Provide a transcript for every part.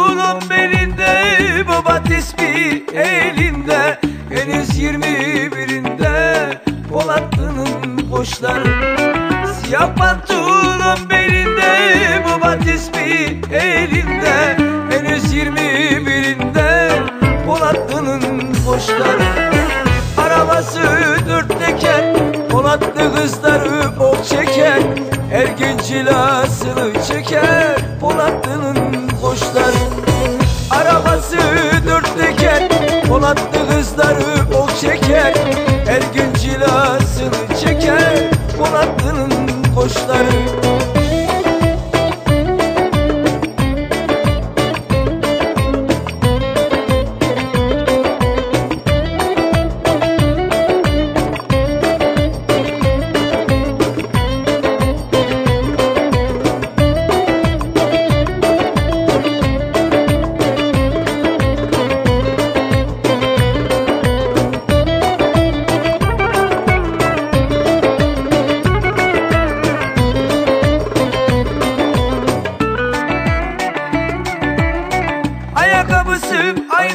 Davulun belinde baba tesbih elinde. Henüz yirmi birinde Polatlı'nın koşları Siyah pantolon belinde baba tesbih elinde. Henüz yirmi birinde Polatlı'nın koşları Arabası dört teker Polatlı kızları bok çeker Ergin cilasını çeker Arabası dört teker. Polatlı kızları ok çeker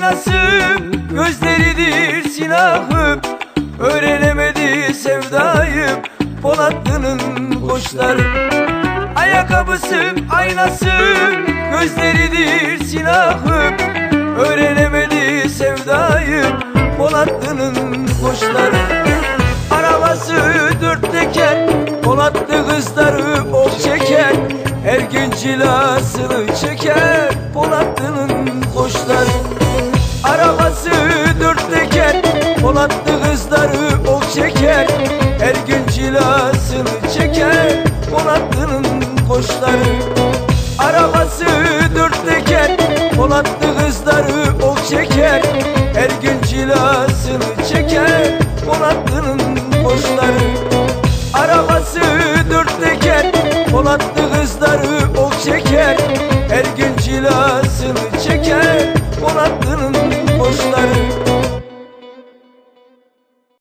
Aynası, gözleridir silahı Öğrenemedi sevdayı Polatlı'nın koçları. Ayakkabısı, aynası, gözleridir silahı Öğrenemedi sevdayı Polatlı'nın koçları. Arabası dört teker Polatlı kızları ok çeker Ergin cilasını kızları Arabası dört teker Polatlı kızları ok çeker Her gün cilasını çeker Polatlı'nın boşları Arabası dört teker Polatlı